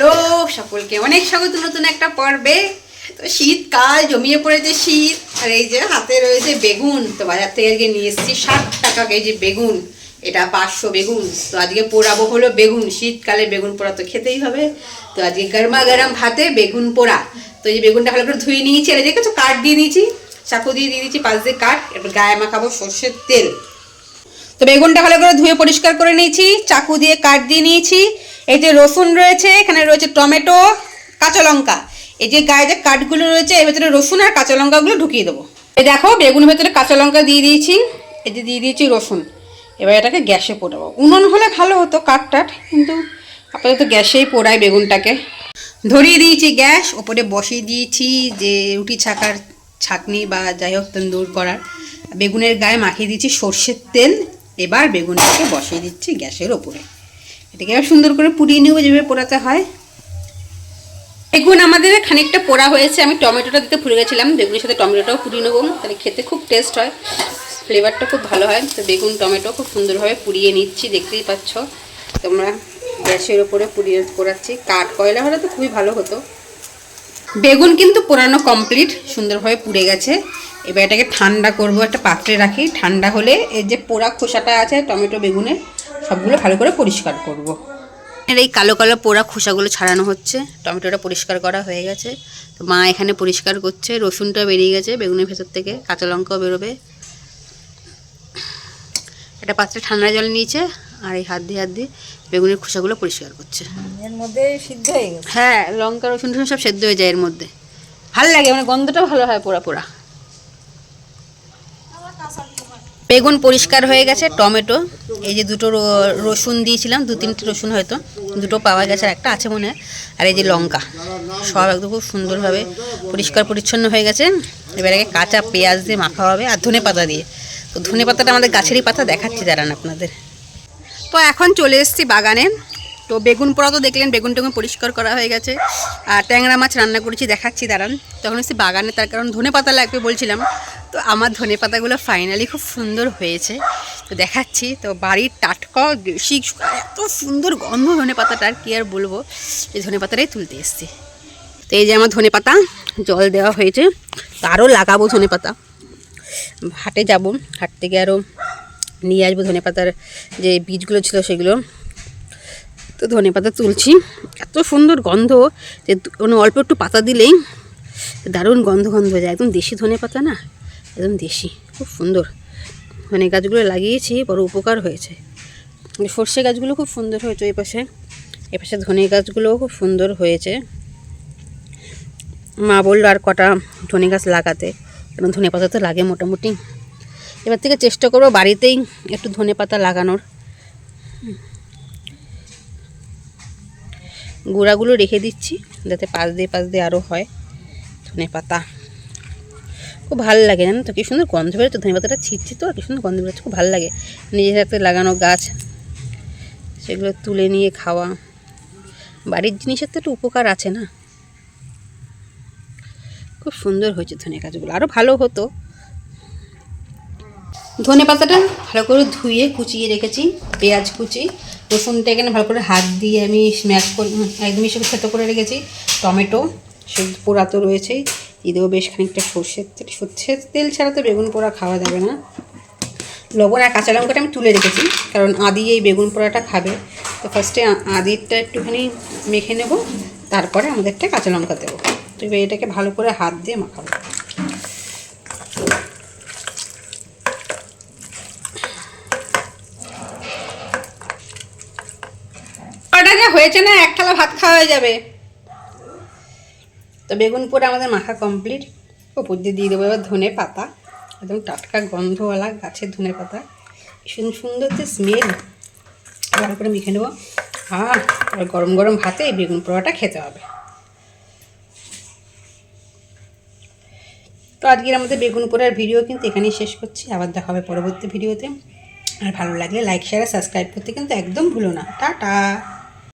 Hello সকলকে অনেক স্বাগত নতুন একটা পর্বে। তো শীতকাল, জমিয়ে পড়েছে শীত। আর এই যে হাতে রয়েছে বেগুন। তো বাজার থেকে আজকে নিয়ে এসেছি ষাট টাকা কেজি বেগুন। এটা পাঁচশো বেগুন। তো আজকে পোড়াবো হলো বেগুন। শীতকালে বেগুন পোড়া তো খেতেই হবে। তো আজকে গরমা গরম ভাতে বেগুন পোড়া। তো এই যে বেগুনটা ভালো করে ধুয়ে নিয়েছি। আর যে কিছু কাঠ দিয়ে নিয়েছি। চাকু দিয়ে দিয়ে দিয়েছি পাশ দিয়ে কাঠ। এবার গায়ে মাখাবো সর্ষের তেল। তো বেগুনটা ভালো করে ধুয়ে পরিষ্কার করে নিয়েছি। চাকু দিয়ে কাট দিয়ে নিয়েছি। এই যে রসুন রয়েছে, এখানে রয়েছে টমেটো, কাঁচা লঙ্কা। এই যে গায়ে যে কাঠগুলো রয়েছে, এর ভেতরে রসুন আর কাঁচা লঙ্কাগুলো ঢুকিয়ে দেবো। এই দেখো, বেগুনের ভেতরে কাঁচা লঙ্কা দিয়ে দিয়েছি, এই যে দিয়ে দিয়েছি রসুন। এবার এটাকে গ্যাসে পোড়াবো উনুন হলে ভালো হতো কাঠ টাট কিন্তু আপাতত গ্যাসেই পোড়াই বেগুনটাকে। ধরিয়ে দিয়েছি গ্যাস, ওপরে বসিয়ে দিয়েছি যে রুটি ছাকার ছাকনি বা যাই হোক তন্দুর করার। বেগুনের গায়ে মাখিয়ে দিয়েছি সর্ষের তেল, এবার বেগুনটাকে বসিয়ে দিচ্ছি গ্যাসের ওপরে। এটাকে এবার সুন্দর করে পুড়িয়ে নেব, যেভাবে পোড়াতে হয়। বেগুন আমাদের খানিকটা পোড়া হয়েছে। আমি টমেটোটা দিতে ভুলে গেছিলাম। বেগুনের সাথে টমেটোটাও পুড়িয়ে নেব। তাহলে খেতে খুব টেস্ট হয়। ফ্লেভারটা খুব ভালো হয়। তো বেগুন, টমেটো খুব সুন্দরভাবে পুড়িয়ে নিচ্ছি। দেখতেই পাচ্ছ। তোমরা গ্যাসের ওপরে পুড়িয়ে পোড়াচ্ছি। কাঠ, কয়লা হলে তো খুবই ভালো হতো। বেগুন কিন্তু পোড়ানো কমপ্লিট সুন্দরভাবে পুড়ে গেছে। এবার এটাকে ঠান্ডা করব। একটা পাত্রে রাখি। ঠান্ডা হলে এই যে পোড়া খোসাটা আছে, টমেটো, বেগুনের সবগুলো ভালো করে পরিষ্কার করব। এর এই কালো কালো পোড়া খোসাগুলো ছাড়ানো হচ্ছে টমেটোটা পরিষ্কার করা হয়ে গেছে। তো মা এখানে পরিষ্কার করছে রসুনটা বেরিয়ে গেছে বেগুনের ভেতর থেকে কাঁচা লঙ্কাও বেরোবে। একটা পাত্রে ঠান্ডা জল নিয়েছে আর এই হাত দিয়ে হাত দিয়ে বেগুনের খোসাগুলো পরিষ্কার করছে। এর মধ্যে সিদ্ধ হয়ে গেছে। হ্যাঁ লঙ্কা রসুন সব সেদ্ধ হয়ে যায় এর মধ্যে। ভালো লাগে মানে গন্ধটা ভালো হয় পোড়া পোড়া। বেগুন পরিষ্কার হয়ে গেছে, টমেটো, এই যে দুটো রসুন দিয়েছিলাম, দু তিনটে রসুন হয়তো, দুটো পাওয়া গেছে আর একটা আছে মনে হয়, আর এই যে লঙ্কা, সব একদম খুব সুন্দরভাবে পরিষ্কার পরিচ্ছন্ন হয়ে গেছে। এবার আগে কাঁচা পেঁয়াজ দিয়ে মাখা হবে আর ধনে পাতা দিয়ে। তো ধনে পাতাটা আমাদের গাছেরই পাতা, দেখাচ্ছি দাঁড়ান আপনাদের। তো এখন চলে এসেছি বাগানে। তো বেগুন পোড়া তো দেখলেন, বেগুন টেগুন পরিষ্কার করা হয়ে গেছে। আর ট্যাংরা মাছ রান্না করেছি, দেখাচ্ছি, দাঁড়ান। তখন এসেছি বাগানে তার কারণ ধনে পাতা লাগবে বলছিলাম। তো আমার ধনে পাতাগুলো ফাইনালি খুব সুন্দর হয়েছে। তো দেখাচ্ছি, তো বাড়ির টাটকা দেশি, এত সুন্দর গন্ধ ধনে পাতাটার, কি আর বলব? এই ধনে পাতাটাই তুলতে এসেছি। তো এই যে আমার ধনে পাতা, জল দেওয়া হয়েছে। তো আরও লাগাবো ধনে পাতা। হাটে যাব, হাট থেকে আরও নিয়ে আসব ধনে পাতার যে বীজগুলো ছিল সেগুলো। তো ধনে পাতা তুলছি। এত সুন্দর গন্ধ যে কোনো অল্প একটু পাতা দিলেই দারুণ গন্ধ গন্ধ হয়ে যায়। একদম দেশি ধনে পাতা না? একদম দেশি, খুব সুন্দর। ধনে গাছগুলো লাগিয়েছি, বড় উপকার হয়েছে। সর্ষে গাছগুলো খুব সুন্দর হয়েছে ওই পাশে। এ পাশে ধনে গাছগুলোও খুব সুন্দর হয়েছে। মা বলল আর কটা ধনে গাছ লাগাতে। এবং ধনে পাতা তো লাগে মোটামুটি। এবার থেকে চেষ্টা করব বাড়িতেই একটু ধনে পাতা লাগানোর। গুঁড়াগুলো রেখে দিচ্ছি, যাতে পাশ দিয়ে পাশ দিয়ে আরও হয়। ধনে পাতা। খুব ভালো লাগে, জানো তো? কি সুন্দর গন্ধ বেরোচ্ছে। ধনে পাতাটা ছিটছি তো কি সুন্দর গন্ধ বেরোচ্ছে। খুব ভালো লাগে। নিজের হাতে লাগানো গাছ, সেগুলো তুলে নিয়ে খাওয়া। বাড়ির জিনিসের তো একটু উপকার আছে না? খুব সুন্দর হয়েছে ধনে গাছগুলো। আরও ভালো হতো। ধনে পাতাটা ভালো করে ধুয়ে, কুচিয়ে রেখেছি, পেঁয়াজ কুচি। রসুনটা এখানে ভালো করে হাত দিয়ে আমি স্ম্যাশ করে একদম হিসেবে থেতো করে রেখেছি। টমেটো, সে পোড়া তো রয়েছেই। দিয়ে দেবো বেশ খানিকটা সর্ষের তেল। সর্ষের তেল ছাড়া তো বেগুন পোড়া খাওয়া যাবে না। লবণ আর কাঁচা লঙ্কাটা আমি তুলে রেখেছি, কারণ আদি এই বেগুন পোড়াটা খাবে। তো ফার্স্টে আদিরটা একটুখানি মেখে নেব, তারপরে আমাদেরটা কাঁচা লঙ্কা দেবো। তো এটাকে ভালো করে হাত দিয়ে মাখাবো। ওটা যা হয়েছে না, এক থালা ভাত খাওয়া হয়ে যাবে। তো বেগুন পোড়া আমাদের মাখা কমপ্লিট ওপর দিয়ে দিয়ে দেবো এবার ধনে পাতা, একদম টাটকা গন্ধওয়ালা গাছের ধনে পাতা। সুন্দর সুন্দর যে স্মেল ভালো করে মেখে নেব। আর গরম গরম ভাতে এই বেগুন পোড়াটা খেতে হবে। তো আজকের আমাদের বেগুন পোড়ার ভিডিও কিন্তু এখানেই শেষ করছি। আবার দেখা হবে পরবর্তী ভিডিওতে আর ভালো লাগলে লাইক শেয়ার সাবস্ক্রাইব করতে কিন্তু একদম ভুলো না। টাটা!